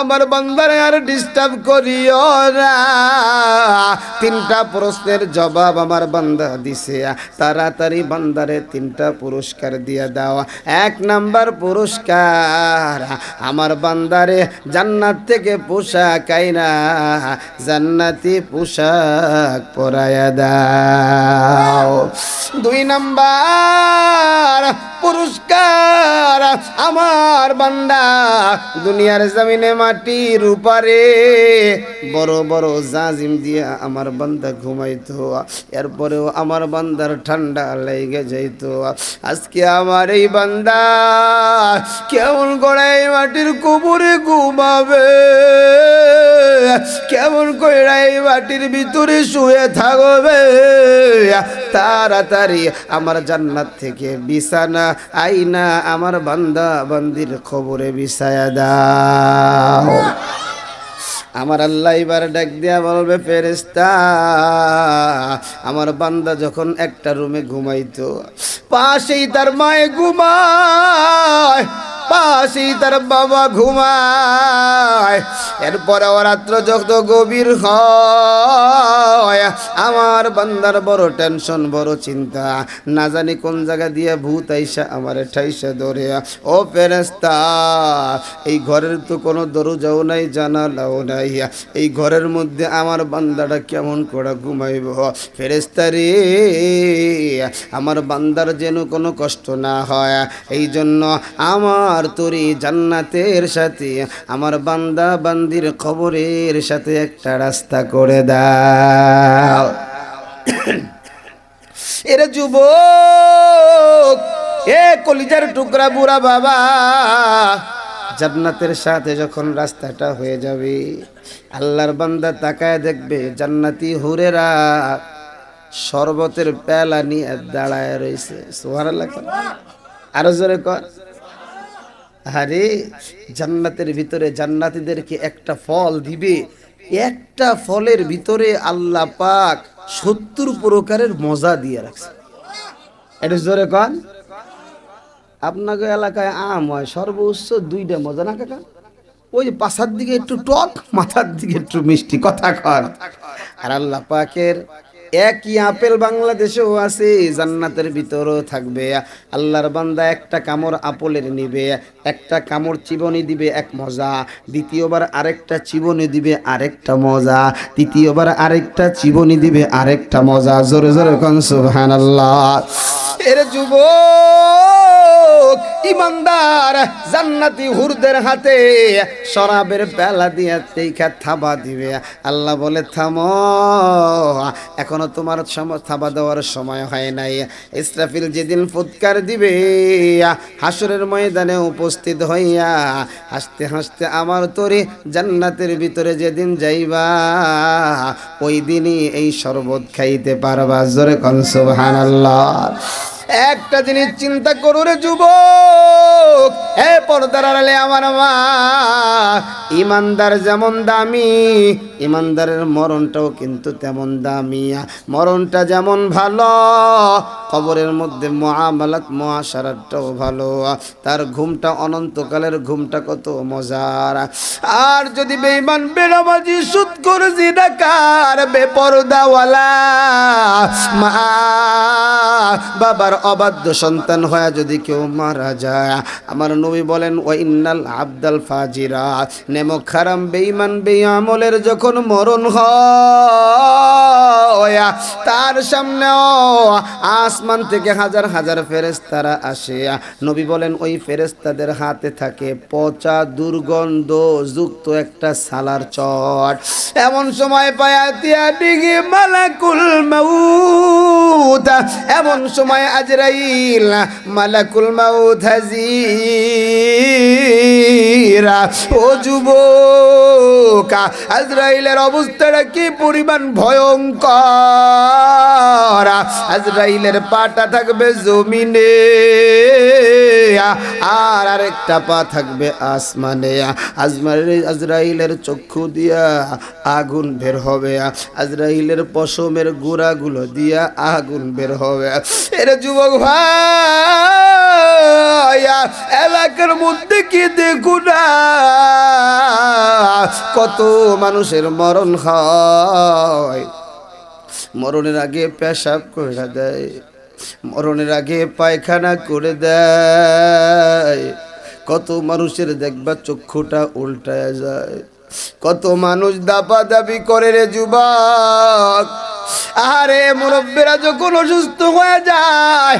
আমার বান্দারে আর ডিস্টার্ব করিও না। তিনটা প্রশ্নের জবাব আমার বান্দা দিছে। তাড়াতাড়ি বান্দারে তিনটা পুরস্কার দিয়ে দাও। এক নাম্বার পুরস্কার, আমার বান্দারে জান্নাত থেকে পোশাক আইনা, জান্নাতি পোশাক পরায়া দাও। দুই নাম্বার পুরস্কার, আমার বান্দা দুনিয়ার জমিনে মাটির উপারে। বড় বড় জাজিম দিয়া আমার বান্দা ঘুমাইতো। এরপরেও আমার বান্দার ঠান্ডা লেগে যাইতো। আজকে আমার এই বান্দা কেমন গড়াই মাটির কুবুরে ঘুমাবে? কেমন কইরা এই মাটির ভিতরে শুয়ে থাকবে? তাড়াতাড়ি আমার জান্নাত থেকে বিছানা আইনা আমার বান্দা বান্দির খবরে বিছায়া দাও। আমার আল্লাহ এবার ডাক দিয়া বলবে ফেরেস্তা আমার বান্দা যখন একটা রুমে ঘুমাইতো, পাশেই তার মায়ে ঘুমায়। পাশেই তার বাবা ঘুমায়। এরপরে রাত্র যত গভীর হয়, আমার বান্দার বড় টেনশন, বড় চিন্তা। না জানি কোন জায়গা দিয়ে ভূত আইসা আমার ঠাইসা ধরে। ও ফেরেস্তা এই ঘরের তো কোনো দরজাও নাই, জানালাও নাই। এই ঘরের মধ্যে আমার বান্দাটা কেমন করে ঘুমাইব? ফেরেস্তা রে, আমার বান্দার যেন কোনো কষ্ট না হয় এই জন্য আমার তোরি জান্নাতের সাথে, আমার বান্দা বান্দির খবরের সাথে একটা রাস্তা করে দাও। এরে যুবক, এ কলিজার টুকরা বুড়া বাবা, জান্নাতের সাথে যখন রাস্তাটা হয়ে যাবে, আল্লাহর বান্দা তাকায় দেখবে জান্নাতি হুরেরা শরবতের পেলা নিয়ে দাঁড়ায় রয়েছে। সোহার আরও জোরে কর আরে জান্নাতের ভিতরে জান্নাতীদেরকে একটা ফল দিবে। একটা ফলের ভিতরে আল্লাহ পাক সত্তর প্রকারের মজা দিয়ে রাখছে। এটা জোরে কন। আপনাকে এলাকায় আম হয়, সর্বোচ্চ দুইটা মজা, না কাকা? ওই যে পাশার দিকে একটু টক, মাথার দিকে একটু মিষ্টি, কথা কর আর আল্লাহ পাকের একই আপেল বাংলাদেশেও আছে, জান্নাতের ভিতরেও থাকবে। আল্লাহর বান্দা একটা কামড় আপেলের নিবে, একটা কামড় চিবনি দিবে এক মজা, দ্বিতীয়বার আরেকটা চিবনি দিবে আরেকটা মজা, তৃতীয়বার আরেকটা চিবনি দিবে আরেকটা মজা। জোরে জোরে কন সুবহানাল্লাহ। এর যুবক, ইমানদার, জান্নাতি হুরদের হাতে শরাবের পেলা দিয়ে থাবা দিবে। আল্লাহ বলে, থামো, এখনও তোমার সম- থাবা দেওয়ার সময় হয় নাই। ইসরাফিল যেদিন ফুৎকার দিবে, হাসরের ময়দানে উপস্থিত হইয়া হাসতে হাসতে আমার তোরে জান্নাতের ভিতরে যেদিন যাইবা, ওই দিনই এই শরবত খাইতে পারবা। জোরে কন, সুবহানাল্লাহ। একটা জিনিস চিন্তা করো রে যুবক, এ পর্দার আড়ালে আমার মা ইমানদার যেমন দামি, ইমানদারের মরণটাও কিন্তু তেমন দামি। মরণটা যেমন ভালো, কবরের মধ্যে মহামালাত মহাসারাটাও ভালো। তার ঘুমটা অনন্তকালের ঘুমটা কত মজার। আর যদি বেইমান বেড়াবাজি সুদ করে জিডাকার বেপরদাওয়ালা, মা, বাবার অবাধ্য সন্তান হয়ে যদি কেউ মারা যায়, আমার নবী বলেন ও ইন্নাল আবদাল ফাজিরা নেমো খারাম বেইমান বেয়ামলের যখন মরণ হয়, তার সামনেও আসমান থেকে হাজার হাজার ফেরেস্তারা আসে। নবী বলেন, ওই ফেরেস্তাদের হাতে থাকে পচা, দুর্গন্ধ যুক্ত একটা সালার চট। এমন সময় পায়া তিয়া ডিগি মালাকুল মাউত। এমন সময় আজরাইল মালাকুল মাউত হাজিরা। ও যুবকা আজরাইলের অবস্থাটা কি পরিমাণ ভয়ঙ্কর? আজরাইলের পাটা থাকবে জমিনে। আর আরেকটা পা থাকবে আসমানে। আজমারে আজরাইলের চক্ষু দিয়া আগুন বের হবে। আজরাইলের পশমের গুড়াগুলো দিয়া আগুন বের হবে। এর যুবক ভাই, এলাকার মধ্যে কি দেখু না? কত মানুষের মরণ হয়। মরণের আগে পেশাব করে দেয়। মরণের আগে পায়খানা করে দেয়। কত মানুষের দেখবা চক্ষুটা উল্টায় যায়। কত মানুষ দাপা দাবি করে রে যুবক। আরে মুরব্বীরা যখন অসুস্থ হয়ে যায়,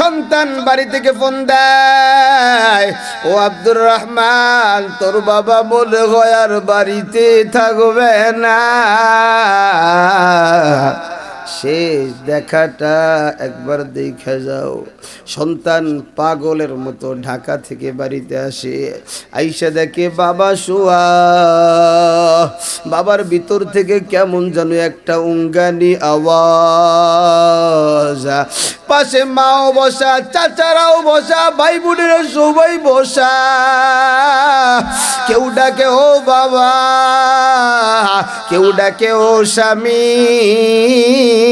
সন্তান বাড়ি থেকে ফোন দেয়, ও আব্দুর রহমান, তোর বাবা মনে হয় আর বাড়িতে থাকবে না। শেষ দেখাটা একবার দেখে যাও। সন্তান পাগলের মতো ঢাকা থেকে বাড়িতে আসে। আইসা দেখে বাবা শোয়া। বাবার ভিতর থেকে কেমন যেন একটা উঙ্গানি আওয়াজ। পাশে মাও বসা, চাচারাও বসা ভাই বোনেরা সবাই বসা। কেউ ডাকে, ও বাবা। কেউ ডাকে, ও স্বামী।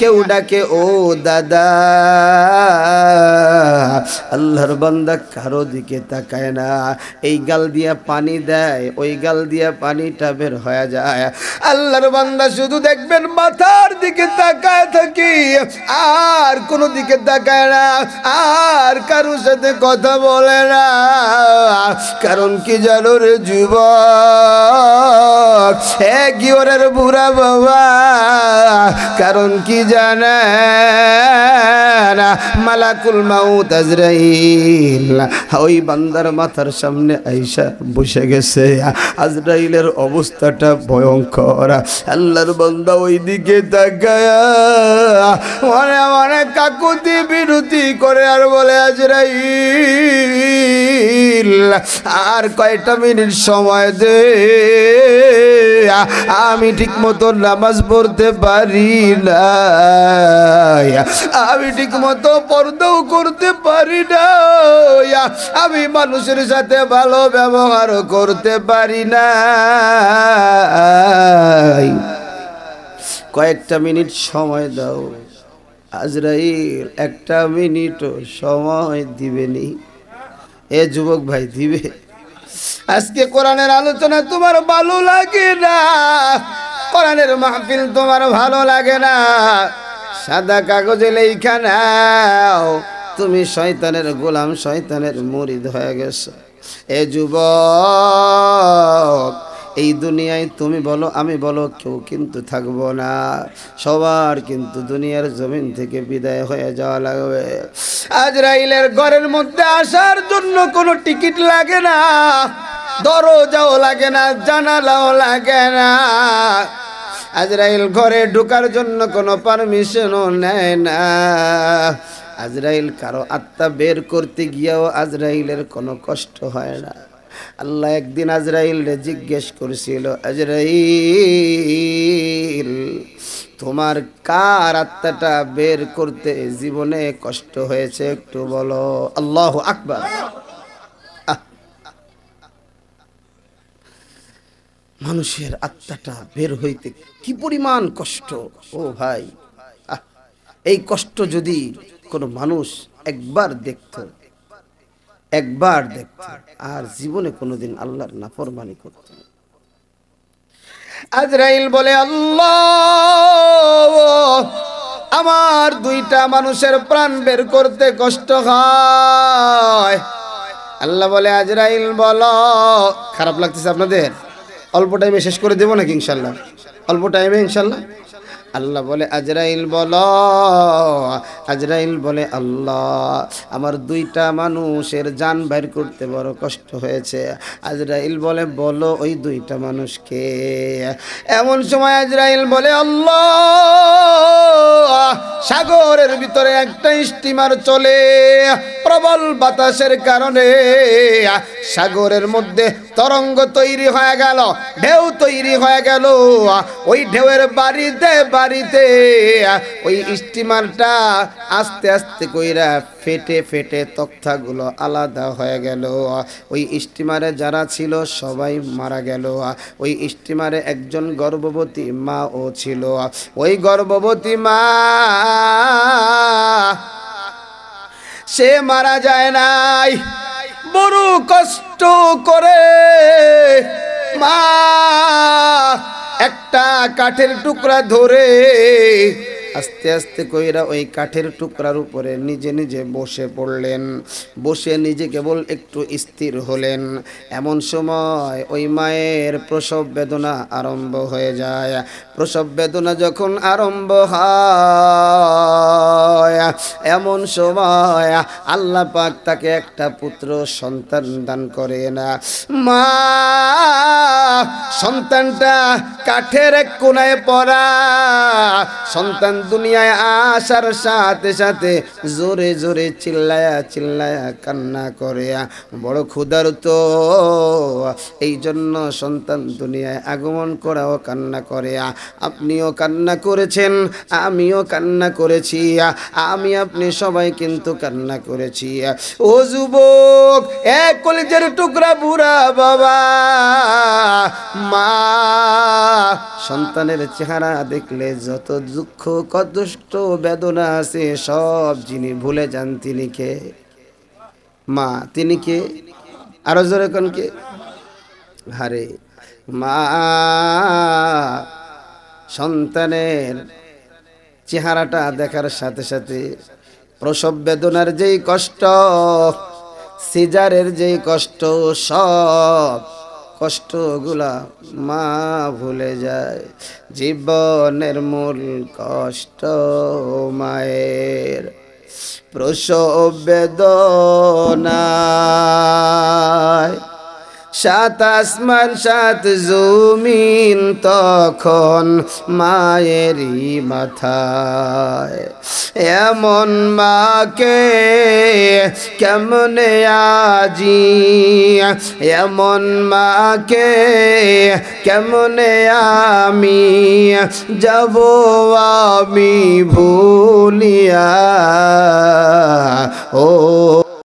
কেউ ডাকে, ও দাদা, আল্লাহর বান্দা কারও দিকে তাকায় না। এই গাল দিয়া পানি দেয়, ওই গাল দিয়া পানিটা বের হয়ে যায়। আল্লাহর বান্দা শুধু দেখবেন মাথার দিকে তাকায় থাকি, আর কোনো দিকে তাকায় না, আর কারোর সাথে কথা বলে না। কারণ কি জানো রে যুবক? হে গিওরের বুড়া বাবা, কারণ কি জানে মালাকুল মাউত আজরাইল। ওই বান্দার মাথার সামনে আইসা বসে গেছে। আজরাইলের অবস্থাটা ভয়ঙ্কর। আল্লাহর বান্দা ওই দিকে তাকায় মনে মনে কাকুতি বিরতি করে আর বলে, আজরাইল, আর কয়টা মিনিট সময় দে? আমি ঠিক মতো নামাজ পড়তে পারি না আমি ঠিক মতো পর্দাও করতে পারি না আমি মানুষের সাথে ভালো ব্যবহার করতে পারি না কয়েকটা মিনিট সময় দাও। আজরাইল, একটা মিনিটও সময় দিবেনি। এ যুবক ভাই দিবে। আজকে কোরআনের আলোচনা তোমার ভালো লাগে না, কোরআনের মাহফিল তোমার ভালো লাগে না। সাদা কাগজে লেখা নাও, তুমি শয়তানের গোলাম, শয়তানের মুরিদ হয়ে গেছো। এ যুবক এই দুনিয়ায় তুমি বলো, আমি বলো, কেউ কিন্তু থাকব না। সবার কিন্তু দুনিয়ার জমিন থেকে বিদায় হয়ে যাওয়া লাগবে। আজরাইলের ঘরের মধ্যে আসার জন্য কোনো টিকিট লাগে না। দরজাও লাগে না, জানালাও লাগে না। আজরাইল ঘরে ঢোকার জন্য কোনো পারমিশনও নেয় না। আজরাইল কারও আত্মা বের করতে গিয়েও আজরাইলের কোনো কষ্ট হয় না। আল্লাহ একদিন আজরাইল জিজ্ঞেস করেছিল, আজরাইল, তোমার কার আত্মাটা বের করতে জীবনে কষ্ট হয়েছে একটু বলো? আল্লাহ আকবার। মানুষের আত্মাটা বের হইতে কি পরিমাণ কষ্ট? ও ভাই এই কষ্ট যদি কোনো মানুষ একবার দেখত একবার দেখত আর জীবনে কোনোদিন আল্লাহর নাফরমানি করত। আজরাইল বলে, আল্লাহ, আমার দুইটা মানুষের প্রাণ বের করতে কষ্ট হয়। আল্লাহ বলে, আজরাইল, বল। খারাপ লাগতেছে আপনাদের? অল্প টাইমে শেষ করে দেবো নাকি ইনশাল্লাহ? অল্প টাইমে ইনশাল্লাহ? আল্লাহ বলে, আজরাইল বল, আজরাইল বলে, আল্লাহ, আমার দুইটা মানুষের জান বাইর করতে বড় কষ্ট হয়েছে। আজরাইল বলে, বলো ওই দুইটা মানুষকে। এমন সময় আজরাইল বলে, আল্লাহ, সাগরের ভিতরে একটা স্টিমার চলে প্রবল বাতাসের কারণে সাগরের মধ্যে তরঙ্গ তৈরি হয়ে গেল, ঢেউ তৈরি হয়ে গেল। ওই ঢেউয়ের বাড়িতে বাড়িতে, ওই স্টিমারটা আস্তে আস্তে কইরা ফেটে ফেটে তক্তাগুলো আলাদা হয়ে গেল। ওই স্টিমারে যারা ছিল সবাই মারা গেল। ওই স্টিমারে একজন গর্ভবতী মা ও ছিল। ওই গর্ভবতী মা, সে মারা যায় নাই। বড় কষ্ট করে মা একটা কাঠের টুকরা ধরে আস্তে আস্তে কইরা ওই কাঠের টুকরার উপরে নিজে নিজে বসে পড়লেন। বসে নিজে কেবল একটু স্থির হলেন। এমন সময় ওই মায়ের প্রসব বেদনা আরম্ভ হয়ে যায়। প্রসব বেদনা যখন আরম্ভ হয়, এমন সময় আল্লাহ পাক তাকে একটা পুত্র সন্তান দান করে না মা, সন্তানটা কাঠের এক কোনায় পড়া। সন্তান দুনিয়ায় আসার সাথে সাথে জোরে জোরে চিল্লায়া চিল্লায়া কান্না করে বড় ক্ষুধার তো এই জন্য সন্তান দুনিয়ায় আগমন করাও কান্না করে আপনিও কান্না করেছেন, আমিও কান্না করেছি, আমি আপনি সবাই কিন্তু কান্না করেছি। ও যুবক, এক কলেজের টুকরা বুড়া বাবা, মা সন্তানের চেহারা দেখলে যত দুঃখ কষ্ট বেদনা আছে, সব যিনি ভুলে যান তিনি কে? মা, তিনি কে? আরও জোরে কোন কে? হারে মা, সন্তানের চেহারাটা দেখার সাথে সাথে প্রসব বেদনার যেই কষ্ট, সিজারের যেই কষ্ট, সব কষ্টগুলা মা ভুলে যায়। জীবনের মূল কষ্ট মায়ের। প্রসব বেদনায় সাত আসমান, সাত জমিন তখন মায়েরই মাথায়। এমন মাকে কেমনে আজি? এমন মাকে কেমনে আমি? যাব আমি ভুলিয়া। ও